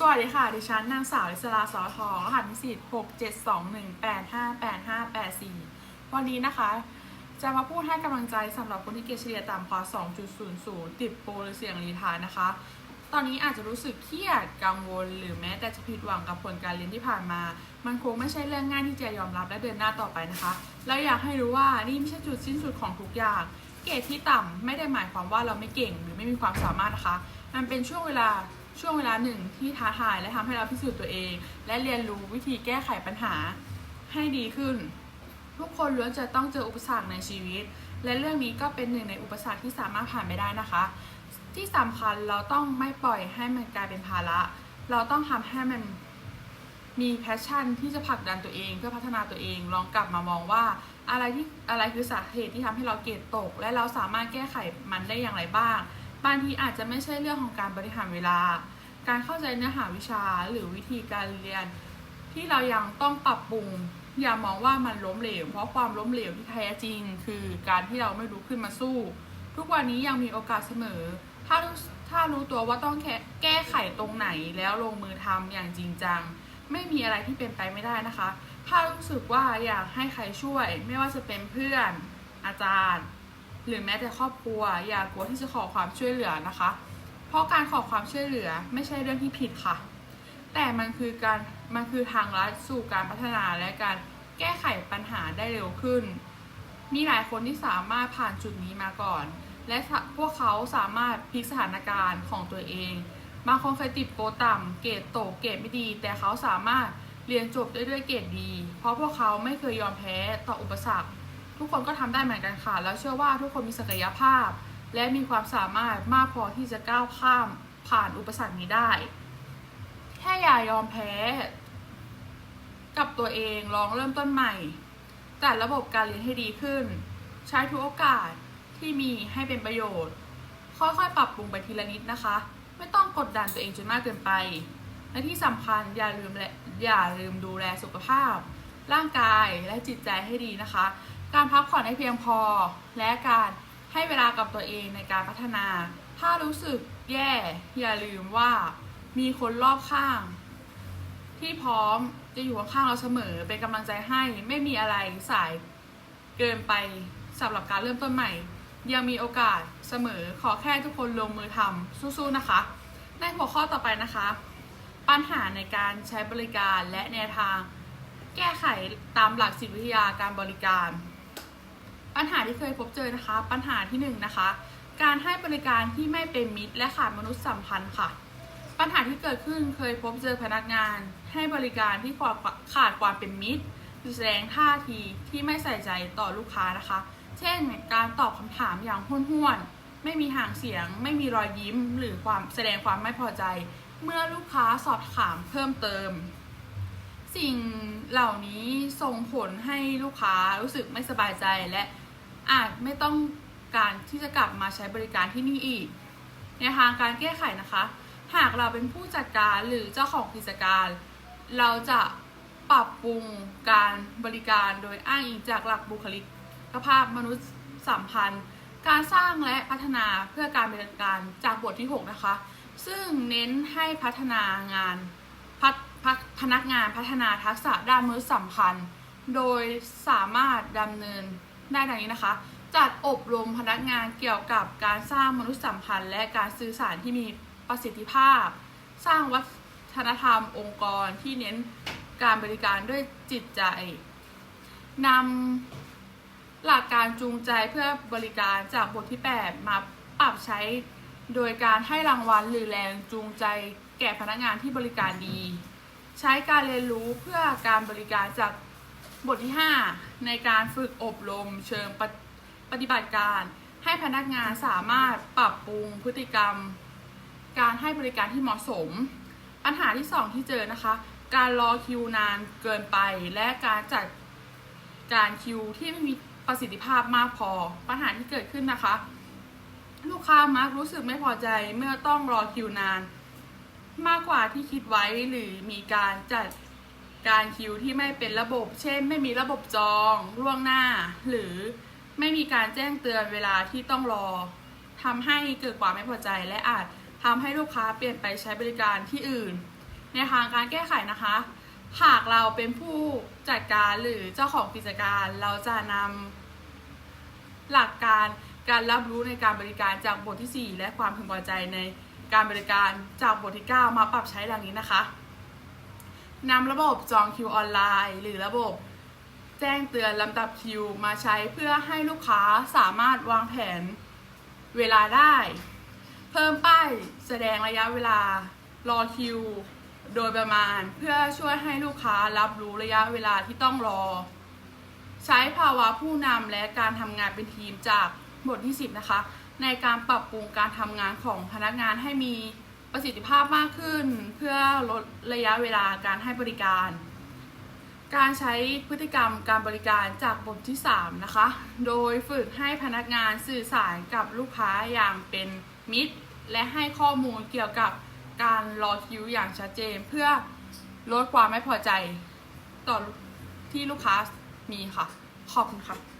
สวัสดีค่ะ ดิฉันนางสาวอิสราสอทองรหัสนิสิต67218588584 วันนี้นะคะ จะมาพูดให้กำลังใจสำหรับคนที่เกรดเฉลี่ยต่ำกว่า 2.00 ติดโปรหรือเสี่ยงรีทายนะคะ ตอนนี้อาจจะรู้สึกเครียดกังวล หรือแม้แต่จะผิดหวังกับผลการเรียนที่ผ่านมา มันคงไม่ใช่เรื่องง่ายที่จะยอมรับและเดินหน้าต่อไปนะคะ แล้วอยากให้รู้ว่านี่ไม่ใช่จุดสิ้นสุดของทุกอย่างเกรดที่ต่ำไม่ได้หมายความว่าเราไม่เก่งหรือไม่มีความสามารถนะคะ มันเป็นช่วงเวลา ช่วงเวลาหนึ่งที่ท้าทายและทำให้เราพิสูจน์ตัวเอง และเรียนรู้วิธีแก้ไขปัญหาให้ดีขึ้น ทุกคนล้วนจะต้องเจออุปสรรคในชีวิต และเรื่องนี้ก็เป็นหนึ่งในอุปสรรคที่สามารถผ่านไปได้นะคะ ที่สำคัญเราต้องไม่ปล่อยให้มันกลายเป็นภาระ เราต้องทำให้มันมีแพชชั่นที่จะผลักดันตัวเองเพื่อพัฒนาตัวเอง ลองกลับมามองว่าอะไรที่อะไรคือสาเหตุที่ทำให้เราเกรดตก และเราสามารถแก้ไขมันได้อย่างไรบ้าง บางทีอาจจะไม่ใช่เรื่องของการบริหารเวลา การเข้าใจเนื้อหาวิชาหรือวิธีการเรียน ที่เรายังต้องปรับปรุง อย่ามองว่ามันล้มเหลว เพราะความล้มเหลวที่แท้จริง คือการที่เราไม่รู้ขึ้นมาสู้ ทุกวันนี้ยังมีโอกาสเสมอ ถ้าถ้ารู้ตัวว่าต้องแค่แก้ไขตรงไหนแล้วลงมือทำอย่างจริงจัง ไม่มีอะไรที่เป็นไปไม่ได้นะคะ ถ้ารู้สึกว่าอยากให้ใครช่วย ไม่ว่าจะเป็นเพื่อนอาจารย์ หรือแม้แต่ครอบครัว อย่ากลัวที่จะขอความช่วยเหลือนะคะ เพราะการขอความช่วยเหลือไม่ใช่เรื่องที่ผิดค่ะ แต่มันคือการมันคือทางลัดสู่การพัฒนาและการแก้ไขปัญหาได้เร็วขึ้น มีหลายคนที่สามารถผ่านจุดนี้มาก่อน และพวกเขาสามารถพลิกสถานการณ์ของตัวเองบางคนเคยติดโปรต่ำเกรดตกเกรดไม่ดี แต่เขาสามารถเรียนจบได้ด้วยเกรดดี เพราะพวกเขาไม่เคยยอมแพ้ต่ออุปสรรค ทุกคนก็ทำได้เหมือนกันค่ะ แล้วเชื่อว่าทุกคนมีศักยภาพ และมีความสามารถมากพอที่จะก้าวข้ามผ่านอุปสรรคนี้ได้ แค่อย่ายอมแพ้ กับตัวเองลองเริ่มต้นใหม่ จัดระบบการเรียนให้ดีขึ้น ใช้ทุกโอกาสที่มีให้เป็นประโยชน์ ค่อยๆ ปรับปรุงไปทีละนิดนะคะ ไม่ต้องกดดันตัวเองจนมากเกินไป และที่สำคัญอย่าลืมและอย่าลืมดูแลสุขภาพ ร่างกายและจิตใจให้ดีนะคะ การพักผ่อนให้เพียงพอ และการให้เวลากับตัวเองในการพัฒนา ถ้ารู้สึกแย่ อย่าลืมว่ามีคนรอบข้าง ที่พร้อมจะอยู่ข้างเราเสมอเป็นกำลังใจให้ไม่มีอะไรสายเกินไปสำหรับการเริ่มต้นใหม่ ยังมีโอกาสเสมอขอแค่ทุกคนลงมือทำสู้ๆนะคะ ในหัวข้อต่อไปนะคะ ปัญหาในการใช้บริการและแนวทาง แก้ไขตามหลักจิตวิทยาการบริการ ปัญหาที่เคยพบเจอนะคะ ปัญหาที่หนึ่งนะคะ การให้บริการที่ไม่เป็นมิตร และขาดมนุษยสัมพันธ์ค่ะ ปัญหาที่เกิดขึ้นเคยพบเจอพนักงาน ให้บริการที่ขาดความเป็นมิตรแสดงท่าทีที่ไม่ใส่ใจต่อลูกค้านะคะ เช่น การตอบคำถามอย่างห้วนๆ ไม่มีห่างเสียง ไม่มีรอยยิ้ม หรือความแสดงความไม่พอใจ เมื่อลูกค้าสอบถามเพิ่มเติม สิ่งเหล่านี้ส่งผลให้ลูกค้ารู้สึกไม่สบายใจและ อาจไม่ต้องการที่จะกลับมาใช้บริการที่นี่อีก ในทางการแก้ไขนะคะ หากเราเป็นผู้จัดการหรือเจ้าของกิจการ เราจะปรับปรุงการบริการโดยอ้างอิงจากหลักบุคลิกภาพมนุษยสัมพันธ์ การสร้างและพัฒนาเพื่อการบริการจากบทที่ 6 นะคะ ซึ่งเน้นให้พัฒนางานพัฒพัฒพนักงานพัฒนาทักษะด้านมนุษยสัมพันธ์ โดยสามารถดำเนิน ได้ดังนี้นะคะ จัดอบรมพนักงานเกี่ยวกับการสร้างมนุษยสัมพันธ์และการสื่อสารที่มีประสิทธิภาพ สร้างวัฒนธรรมองค์กรที่เน้นการบริการด้วยจิตใจนำหลักการจูงใจเพื่อบริการจากบทที่ 8 มาปรับใช้โดยการให้รางวัลหรือแรงจูงใจแก่พนักงานที่บริการดี ใช้การเรียนรู้เพื่อการบริการจาก บทที่ 5 ในการฝึกอบรมเชิงปฏิปฏิบัติการ ให้พนักงานสามารถปรับปรุงพฤติกรรม การให้บริการที่เหมาะสม ปัญหาที่ 2 ที่เจอนะคะ การรอคิวนานเกินไป และการจัดการคิวที่ไม่มีประสิทธิภาพมากพอ ปัญหาที่เกิดขึ้นนะคะ ลูกค้ามักรู้สึกไม่พอใจเมื่อต้องรอคิวนาน มากกว่าที่คิดไว้หรือมีการจัด การคิวที่ไม่เป็นระบบ เช่น ไม่มีระบบจองล่วงหน้า หรือไม่มีการแจ้งเตือนเวลาที่ต้องรอทำให้เกิดความไม่พอใจและอาจทำให้ลูกค้าเปลี่ยนไปใช้บริการที่อื่น ในทางการแก้ไขนะคะ หากเราเป็นผู้จัดการหรือเจ้าของกิจการ เราจะนำหลักการการรับรู้ในการบริการจากบทที่ 4 และความพึงพอใจในการบริการจากบทที่ 9 มาปรับใช้ดังนี้นะคะ นำระบบจองคิวออนไลน์ หรือระบบแจ้งเตือนลำดับคิวมาใช้เพื่อให้ลูกค้าสามารถวางแผนเวลาได้ เพิ่มป้ายแสดงระยะเวลารอคิว โดยประมาณเพื่อช่วยให้ลูกค้ารับรู้ระยะเวลาที่ต้องรอ ใช้ภาวะผู้นำและการทำงานเป็นทีมจากบทที่ 10 นะคะ ในการปรับปรุงการทำงานของพนักงานให้มี ประสิทธิภาพมากขึ้นเพื่อลดระยะเวลาการให้บริการ การใช้พฤติกรรมการบริการจากบทที่ 3 นะคะ โดยฝึกให้พนักงานสื่อสารกับลูกค้าอย่างเป็นมิตร และให้ข้อมูลเกี่ยวกับการรอคิวอย่างชัดเจน เพื่อลดความไม่พอใจต่อที่ลูกค้ามีค่ะ ขอบคุณค่ะ